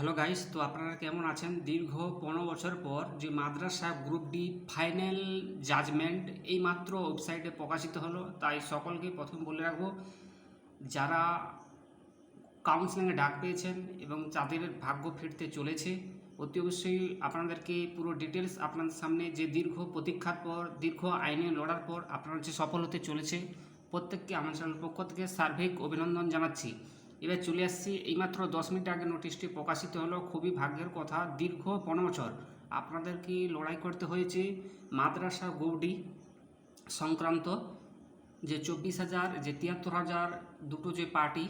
Hello guys তো আপনারা কেমন আছেন? দীর্ঘ পনেরো বছর পর যে মাদ্রাসা গ্রুপ ডি ফাইনাল জাজমেন্ট এই মাত্র ওয়েবসাইটে প্রকাশিত হলো, তাই সকলকে প্রথম বলে রাখব, যারা কাউন্সিলিংয়ে ডাক পেয়েছেন এবং যাদের ভাগ্য ফিরতে চলেছে, অতি অবশ্যই আপনাদেরকে পুরো ডিটেলস আপনাদের সামনে যে দীর্ঘ প্রতীক্ষার পর, দীর্ঘ আইনে লড়ার পর আপনারা যে সফল হতে চলেছে, প্রত্যেককে আমার চ্যানেল পক্ষ থেকে সার্বিক অভিনন্দন জানাচ্ছি। এবার চলে আসছি, এইমাত্র দশ মিনিট আগে নোটিশটি প্রকাশিত হলো। খুবই ভাগ্যের কথা, দীর্ঘ পনেরো বছর। আপনাদেরকে লড়াই করতে হয়েছে? মাদ্রাসা গৌডি সংক্রান্ত যে চব্বিশ হাজার, যে তিয়াত্তর হাজার দুটো যে পার্টি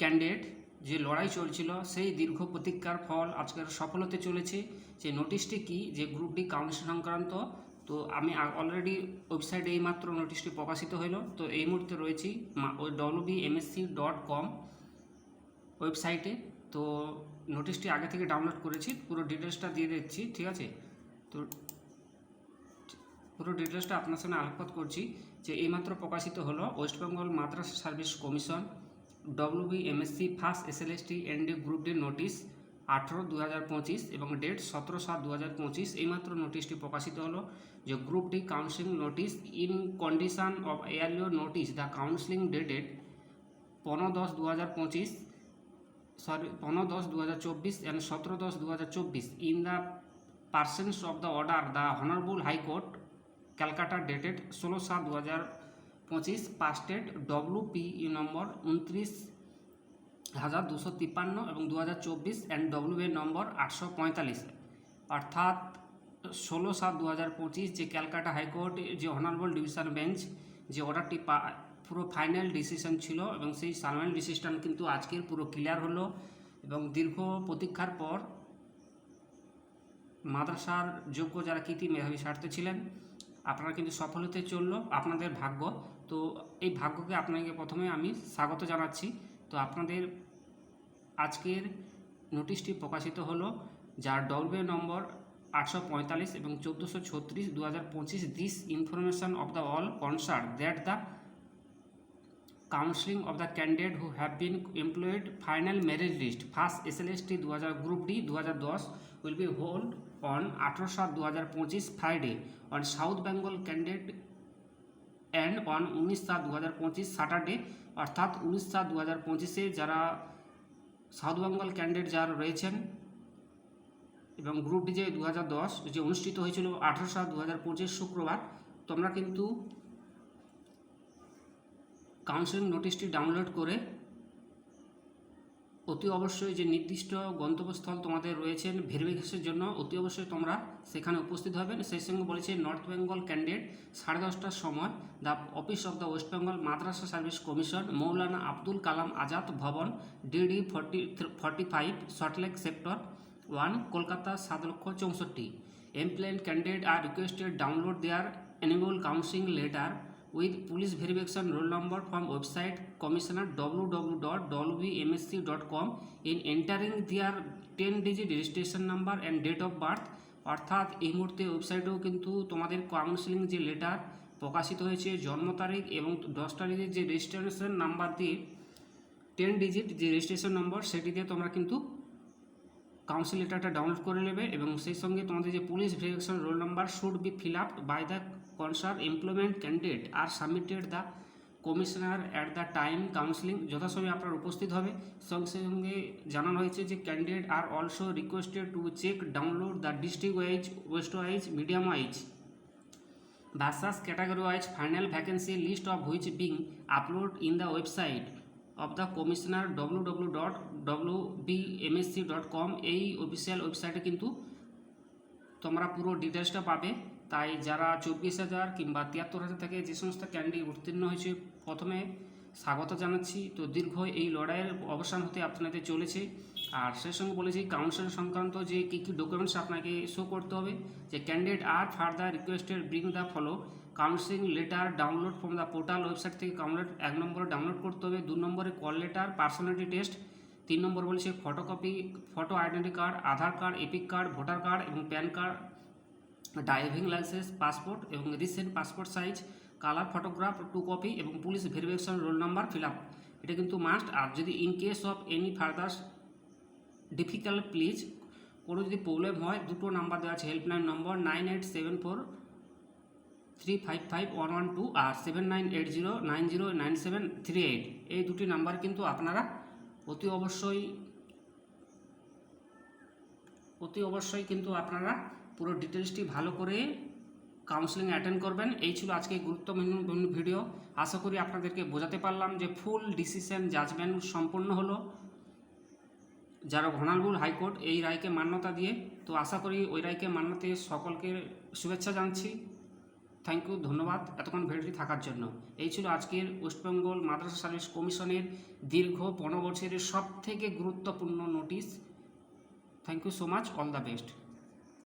ক্যান্ডিডেট যে লড়াই চলছিল, সেই দীর্ঘ প্রতীক্ষার ফল আজকের সফল হতে চলেছে যে নোটিশটি কি? যে গ্রুপ ডি কাউন্সিল সংক্রান্ত তো আমি অলরেডি ওয়েবসাইটে এইমাত্র নোটিশটি প্রকাশিত হলো তো এই মুহূর্তে রয়েছি ওই ডব্লিউবি এমএসসি ডট কম ওয়েবসাইটে তো নোটিশটি আগে থেকে ডাউনলোড করেছি, পুরো ডিটেলসটা দিয়ে দিচ্ছি, ঠিক আছে? তো পুরো ডিটেলসটা আপনার সামনে আলোকপাত করছি যে এইমাত্র প্রকাশিত হলো ওয়েস্ট বেঙ্গল মাদ্রাসা service commission WB MSC first SLST ND group D notice আঠেরো দু এবং ডেট সতেরো সাত দু এইমাত্র নোটিশটি প্রকাশিত হলো যে group D counselling notice in condition of এয়ারলিও notice the counselling dated পনেরো দশ দু হাজার পঁচিশ সরি পনেরো দশ দু অ্যান্ড সতেরো দশ দু হাজার চব্বিশ in the pursuance of the order the honourable high court Calcutta dated ষোলো সাত দু হাজার পঁচিশ পাস্টেড ডব্লু পি নম্বর উনত্রিশ হাজার দুশো তিপ্পান্ন এবং দু হাজার চব্বিশ অ্যান্ড ডব্লিউ এ নম্বর আটশো পঁয়তাল্লিশ। অর্থাৎ ষোলো সাত দু হাজার পঁচিশ যে ক্যালকাটা হাইকোর্ট যে অনারেবল ডিভিশন বেঞ্চ যে অর্ডারটি পা, পুরো ফাইনাল ডিসিশন ছিল এবং সেই ফাইনাল ডিসিশন কিন্তু আজকের পুরো ক্লিয়ার হলো এবং দীর্ঘ প্রতীক্ষার পর মাদ্রাসার যোগ্য যারা কৃতি মেধাবী স্বার্থে ছিলেন, আপনারা কিন্তু সফল হতে চলল, আপনাদের ভাগ্য। তো এই ভাগ্যকে আপনাকে প্রথমে আমি স্বাগত জানাচ্ছি। তো আপনাদের আজকের নোটিশটি প্রকাশিত হলো, যার ডব্লিউ নম্বর আটশো পঁয়তাল্লিশ এবং চোদ্দোশো ছত্রিশ দু হাজার পঁচিশ this information of the all concern that the counselling of the candidate who have been employed final merit list first S L দু হাজার গ্রুপ ডি দু হাজার দশ উইল বি হোল্ড অন আঠেরো সাত দু হাজার পঁচিশ Friday on South Bengal candidate and on উনিশ সাত দু হাজার পঁচিশ স্যাটারডে অর্থাৎ উনিশ সাত দু হাজার পঁচিশে যারা সাউথ বেঙ্গল ক্যান্ডিডেট যারা রয়েছেন এবং গ্রুপ ডি যে দু হাজার দশ যে অনুষ্ঠিত হয়েছিল আঠারো সাত দু হাজার পঁচিশ শুক্রবার, তোমরা কিন্তু কাউন্সিলিং নোটিশটি ডাউনলোড করে অতি অবশ্যই যে নির্দিষ্ট গন্তব্যস্থল তোমাদের রয়েছেন ভেরিফিকেশনের জন্য, অতি অবশ্যই তোমরা সেখানে উপস্থিত হবেন সেই সঙ্গে বলেছে নর্থ বেঙ্গল ক্যান্ডিডেট সাড়ে দশটার সময় the office of the West Bengal Madrasa service commission, Maulana Abdul Kalam Azad Bhavan DD forty forty five Salt Lake sector one, Kolkata সাত লক্ষ চৌষট্টি। Employed candidate are requested download their animal counselling letter with police verification roll number from website commissioner W W dot W M S C dot com in entering their ten digit registration number and date of birth অর্থাৎ এই মুহূর্তে ওয়েবসাইটেও কিন্তু তোমাদের counselling যে letter প্রকাশিত হয়েছে, জন্ম তারিখ এবং দশ তারিখের যে রেজিস্ট্রেশন নাম্বার দিয়ে টেন ডিজিট যে রেজিস্ট্রেশন নম্বর সেটি দিয়ে তোমরা কিন্তু কাউন্সিল লেটারটা ডাউনলোড করে নেবে এবং সেই সঙ্গে তোমাদের যে police verification roll number should be fill up by the concern employment candidate are submitted the commissioner at the time counselling যথাসময়ে আপনার উপস্থিত হবে। সঙ্গে সঙ্গে জানানো হয়েছে যে candidate are also requested to check download the district wise west wise medium wise versus category wise final vacancy list of which being upload in the website of the commissioner W W dot W B MSC dot com এই official ওয়েবসাইটে কিন্তু তোমরা পুরো ডিটেলসটা পাবে। তাই যারা চব্বিশ হাজার কিংবা তিয়াত্তর হাজার থেকে যে সমস্ত ক্যান্ডি উত্তীর্ণ হয়েছে, প্রথমে স্বাগত জানাচ্ছি। তো দীর্ঘ এই লড়াইয়ের অবসান হতে আপনাদের চলেছে। আর সেই সঙ্গে বলেছি কাউন্সিল সংক্রান্ত যে কী কী ডকুমেন্টস আপনাকে শো করতে হবে, যে candidate are further requested bring the follow counselling letter download from the portal website থেকে কাউন্ট এক নম্বরে ডাউনলোড করতে হবে, দু নম্বরে কল লেটার পার্সোনালিটি টেস্ট তিন নম্বর বলেছে photocopy photo identity card Aadhaar card EPIC card voter card এবং PAN card driving licence passport এবং recent passport size colour photograph two copy এবং police verification roll number fill up এটা কিন্তু must আর যদি in case of any further difficult please কোনো যদি problem হয়, দুটো নাম্বার দেওয়া আছে helpline number nine eight seven four three five five one one two আর seven nine eight zero nine zero nine seven three eight এই দুটি number কিন্তু আপনারা অতি অবশ্যই অতি অবশ্যই কিন্তু আপনারা পুরো ডিটেলসটি ভালো করে কাউন্সিলিং অ্যাটেন্ড করবেন। এই ছিল আজকে গুরুত্বপূর্ণ ভিডিও আশা করি আপনাদেরকে বোঝাতে পারলাম যে ফুল ডিসিশন জাজমেন্ট সম্পন্ন হলো। যারা ঘনালবুল হাইকোর্ট এই রায়কে মান্যতা দিয়ে, তো আশা করি ওই রায়কে মান্যতে সকলকে শুভেচ্ছা জানছি। থ্যাংক ইউ ধন্যবাদ এতক্ষণ ভিডিওটি থাকার জন্য। এই ছিল আজকের ওয়েস্টবেঙ্গল মাদ্রাসা সার্ভিস কমিশনের দীর্ঘ পনেরো বছরের সব থেকে গুরুত্বপূর্ণ notice thank you so much all the best